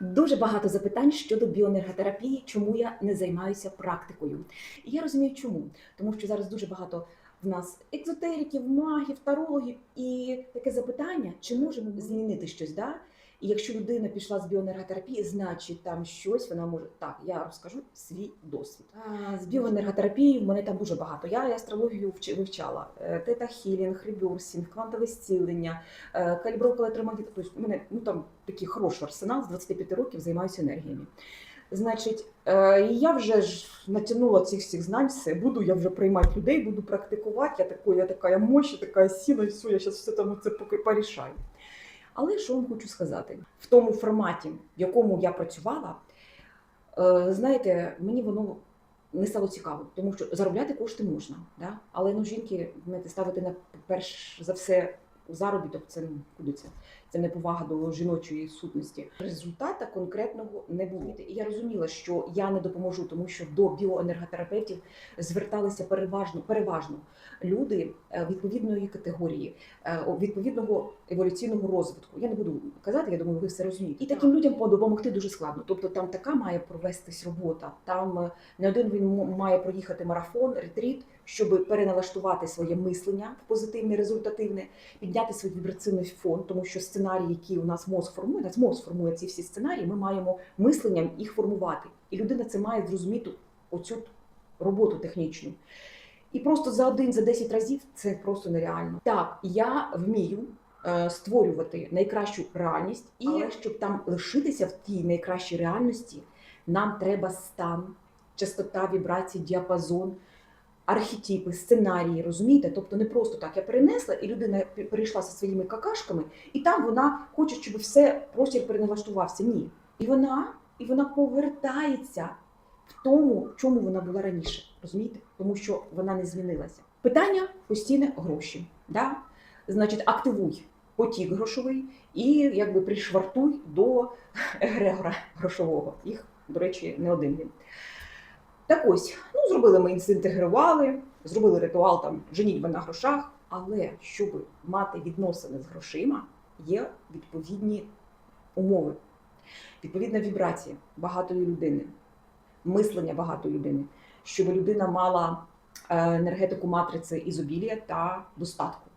Дуже багато запитань щодо біоенерготерапії, чому я не займаюся практикою. І я розумію, чому. Тому що зараз дуже багато в нас екзотериків, магів, тарологів, і таке запитання, чи можемо змінити щось, да? І якщо людина пішла з біоенерготерапії, значить там щось вона може. Так, я розкажу свій досвід. З біоенерготерапією в мене там дуже багато. Я астрологію вч- вивчала, Е, тета-хілінг, ребюрсінг, квантове зцілення, е, калібровка. Тобто у мене ну там такий хороший арсенал з 25 років займаюся енергіями. Значить, е, я вже ж натягнула цих всіх знань, все буду я вже приймати людей, буду практикувати. Я такой, я така мощь, така і все, я зараз все там це поки порішаю. Але що вам хочу сказати? В тому форматі, в якому я працювала, е, знаєте, мені воно не стало цікаво, тому що заробляти кошти можна, да? але ну, жінки знаєте, ставити на перш за все заробіток, це куди це? Це неповага до жіночої сутності. Результата конкретного не було. І я розуміла, що я не допоможу, тому що до біоенерготерапевтів зверталися переважно, переважно люди е, відповідної категорії, е, відповідного еволюційного розвитку. Я не буду казати, я думаю, ви все розумієте. І таким людям допомогти дуже складно. Тобто там така має провестись робота. Там е, не один він має проїхати марафон, ретріт, щоб переналаштувати своє мислення в позитивне, результативне, підняти свій вібраційний фон, тому що сценарії, які у нас мозк формує, у нас мозк формує ці всі сценарії, ми маємо мисленням їх формувати. І людина це має зрозуміти оцю роботу технічну. І просто за один, за 10 разів це просто нереально. Так, я вмію е, створювати найкращу реальність, і Але щоб там лишитися в тій найкращій реальності, нам треба стан, частота, вібрації, діапазон, архетипи, сценарії, розумієте? Тобто не просто так я перенесла, і людина перейшла зі своїми какашками, і там вона хоче, щоб все простір переналаштувався. Ні. І вона, і вона повертається в тому, в чому вона була раніше. Розумієте? Тому що вона не змінилася. Питання постійне гроші. Да? Значить, активуй потік грошовий і якби пришвартуй до егрегора грошового. Їх, до речі, не один він. Так ось, ну зробили ми інтегрували, зробили ритуал там женітьба на грошах, але щоб мати відносини з грошима, є відповідні умови, відповідна вібрація багатої людини, мислення багатої людини, щоб людина мала е, енергетику матриці ізобілія та достатку.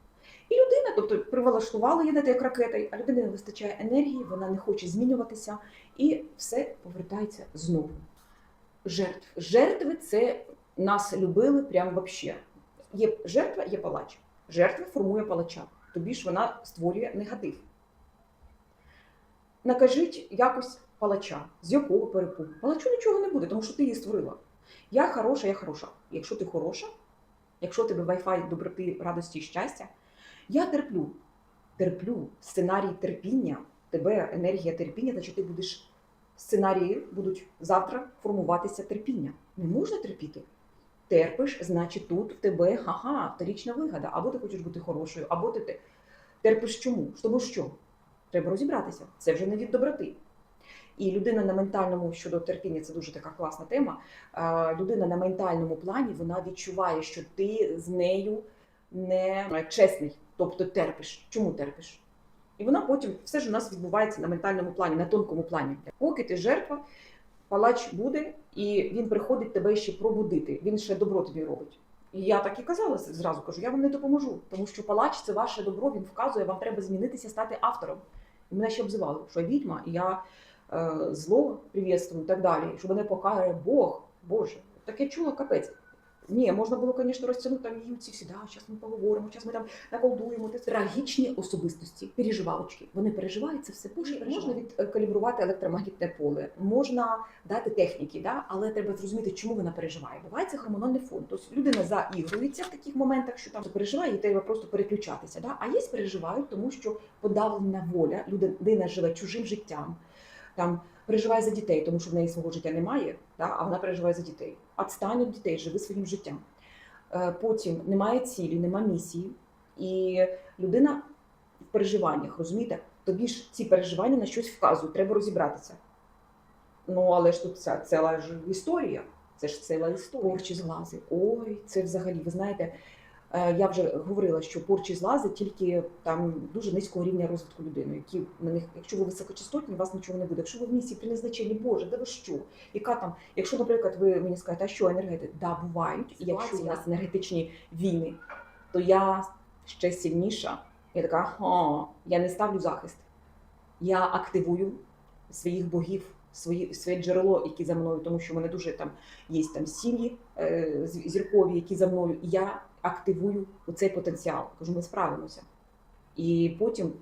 І людина, тобто привалаштувала її як ракета, а людині не вистачає енергії, вона не хоче змінюватися, і все повертається знову. Жертв. Жертви це нас любили прям вообще. Є жертва, є палач. Жертва формує палача. Тобі ж вона створює негатив. Накажіть якось палача, з якого перепугу. Палачу нічого не буде, тому що ти її створила. Я хороша, я хороша. Якщо ти хороша, якщо тебе Wi-Fi доброти, радості і щастя, я терплю. Терплю сценарій терпіння, тебе енергія терпіння, значить ти будеш сценарії будуть завтра формуватися терпіння. Не можна терпіти. Терпиш, значить, тут в тебе ха-ха, вторічна вигода. Або ти хочеш бути хорошою, або ти те- терпиш чому? Тому що треба розібратися. Це вже не від доброти. І людина на ментальному щодо терпіння це дуже така класна тема. Людина на ментальному плані вона відчуває, що ти з нею не чесний, тобто терпиш. Чому терпиш? І вона потім все ж у нас відбувається на ментальному плані, на тонкому плані. Поки ти жертва, палач буде, і він приходить тебе ще пробудити. Він ще добро тобі робить. І я так і казала зразу кажу, я вам не допоможу, тому що палач це ваше добро, він вказує, вам треба змінитися, стати автором. І мене ще обзивали, що я відьма, і я е, зло привітствую і так далі. Що мене покаже Бог, Боже. Так я чула капець. Ні, можна було, звісно, розтягнути там її ці всі, да, зараз ми поговоримо, зараз ми там наколдуємо. Це трагічні особистості, переживалочки. Вони переживають це все. Боже, можна відкалібрувати електромагнітне поле, можна дати техніки, да? але треба зрозуміти, чому вона переживає. Буває це гормональний фон. Тобто людина заігрується в таких моментах, що там переживає, і треба просто переключатися. Да? А є переживають, тому що подавлена воля, людина живе чужим життям. Там переживає за дітей, тому що в неї свого життя немає, да? а вона переживає за дітей. Отстань від дітей, живи своїм життям. Е, Потім немає цілі, немає місії, і людина в переживаннях, розумієте? Тобі ж ці переживання на щось вказують, треба розібратися. Ну, але ж тут ця ціла ж історія. Це ж ціла історія. Творчі зглази. Ой, це взагалі, ви знаєте, Я вже говорила, що порчі злази тільки там дуже низького рівня розвитку людини, які на них, якщо ви високочастотні, у вас нічого не буде. Якщо ви в місці при незначенні, Боже, да ви що? Яка там, якщо, наприклад, ви мені скажете, а що енергетики? Да, бувають. І якщо у нас енергетичні війни, то я ще сильніша. Я така, о, я не ставлю захист. Я активую своїх богів, свої, своє джерело, які за мною, тому що в мене дуже там є там сім'ї е, зіркові, які за мною. І я активую цей потенціал. Кажу, ми справимося. І потім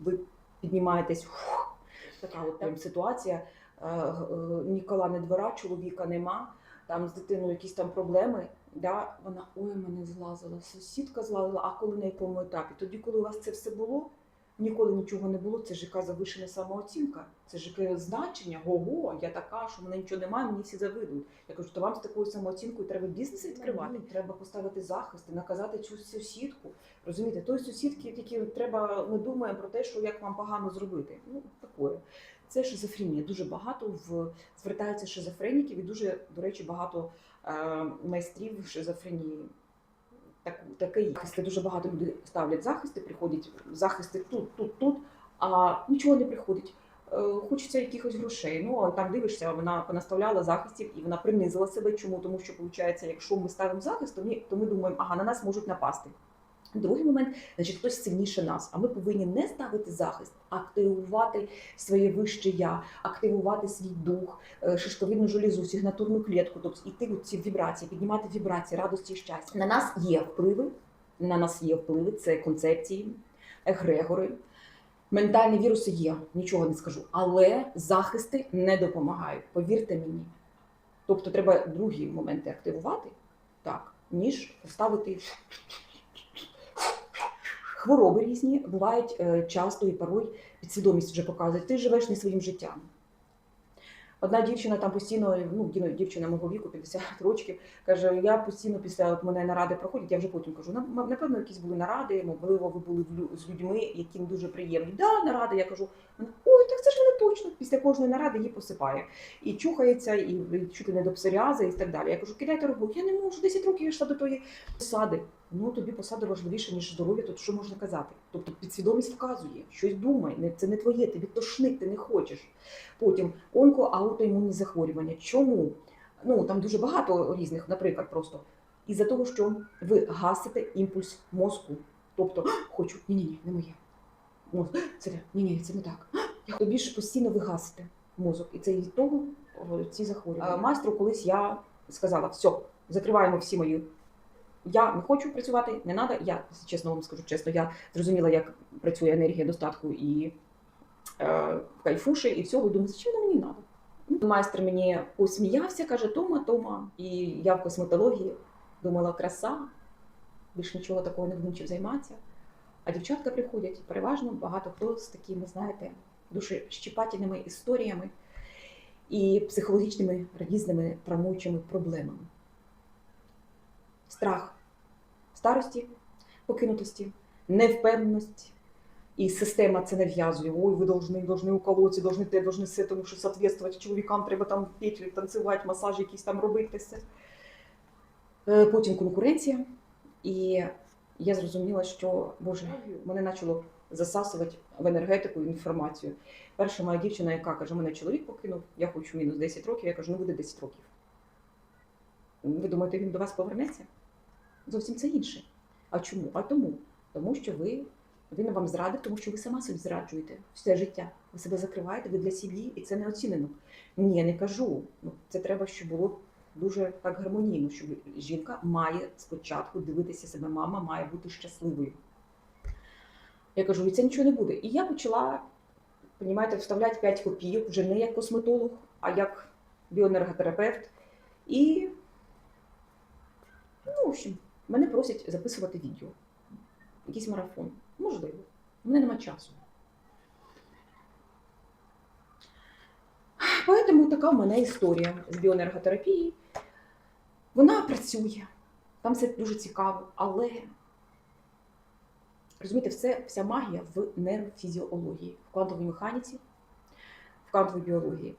ви піднімаєтесь. фух, така от там ситуація. Нікола е, Ні кола, ні двора, чоловіка нема. Там з дитиною якісь там проблеми. Да? Вона ой, мене злазила, сусідка злазила, а коли на якому етапі? Тоді, коли у вас це все було, ніколи нічого не було. Це ж яка завишена самооцінка, це ж яке значення, ого, я така, що в мене нічого немає, мені всі завидують. Я кажу, то вам з такою самооцінкою треба бізнес відкривати, треба поставити захист, наказати цю сусідку. Розумієте, той сусідки тільки треба, ми думаємо про те, що як вам погано зробити. Ну, такое. Це шизофренія. Дуже багато в звертаються шизофреніків і дуже, до речі, багато е, майстрів шизофренії. Так, такий захисти. Дуже багато людей ставлять захисти, приходять захисти тут, тут, тут, а нічого не приходить. Е, Хочеться якихось грошей. Ну а там дивишся, вона понаставляла захистів і вона принизила себе. Чому? Тому що виходить, якщо ми ставимо захист, то ми, то ми думаємо, ага, на нас можуть напасти. Другий момент, значить, хтось сильніше нас, а ми повинні не ставити захист, а активувати своє вище я, активувати свій дух, е, шишковидну железу, сигнатурну клітку, тобто йти в ці вібрації, піднімати вібрації, радості і щастя. На нас є впливи, на нас є впливи, це концепції, егрегори. Ментальні віруси є, нічого не скажу, але захисти не допомагають. Повірте мені. Тобто треба другі моменти активувати, так, ніж поставити хвороби різні бувають е, часто і порой підсвідомість вже показує. Ти живеш не своїм життям. Одна дівчина там постійно, ну дівчина мого віку, 50 років, каже: я постійно після от мене наради проходять, я вже потім кажу, напевно, якісь були наради, можливо, ви були з людьми, які дуже приємні. Да, наради, я кажу, вона, ой, так це ж не точно. Після кожної наради її посипає. І чухається, і чути не до псоріази, і так далі. Я кажу, кидайте роботу, я не можу, 10 років я йшла до тої посади. Ну тобі посада важливіша, ніж здоров'я, то що можна казати? Тобто підсвідомість вказує, щось думай, не- це не твоє, тобі тошнить, ти не хочеш. Потім онкоаутоімунні захворювання. Чому? Ну там дуже багато різних, наприклад, просто із-за того, що ви гасите імпульс мозку. Тобто, хочу, ні, ні, ні, не моє. Мозк, це ні, ні, це не так. Я тобі ж постійно ви гасите мозок, і це від того ці захворювання. Майстру колись я сказала: все, закриваємо всі мої. Я не хочу працювати, не треба. Я чесно вам скажу чесно, я зрозуміла, як працює енергія достатку і е, кайфуші, і всього. Думаю, зачем воно мені треба? Майстер мені посміявся, каже: Тома, Тома. І я в косметології думала, краса, більш нічого такого не буду займатися. А дівчатка приходять переважно багато хто з такими, знаєте, душещіпательними історіями і психологічними різними травмуючими проблемами. Страх старості, покинутості, невпевненості. І система це нав'язує. Ой, ви должны, должны уколоться, должны те, должны все, тому що соответствувати чоловікам треба там піти, танцювати, масажі якісь там робити все. Е, Потім конкуренція. І я зрозуміла, що Боже, мене почало засасувати в енергетику і інформацію. Перша моя дівчина, яка каже, мене чоловік покинув, я хочу мінус 10 років, я кажу, ну буде 10 років. Ви думаєте, він до вас повернеться? Зовсім це інше. А чому? А тому. Тому що ви він вам зрадив, тому що ви сама собі зраджуєте все життя. Ви себе закриваєте, ви для сім'ї, і це не оцінено. Ні, я не кажу. Ну, це треба, щоб було дуже так гармонійно, що жінка має спочатку дивитися себе, мама має бути щасливою. Я кажу, і це нічого не буде. І я почала, понімаєте, вставляти 5 копійок вже не як косметолог, а як біоенерготерапевт. І, ну, в общем, мене просять записувати відео, якийсь марафон. Можливо. У мене нема часу. Поэтому така в мене історія з біоенерготерапії. Вона працює, там все дуже цікаво, але розумієте, все, вся магія в нейрофізіології, в квантовій механіці, в квантовій біології.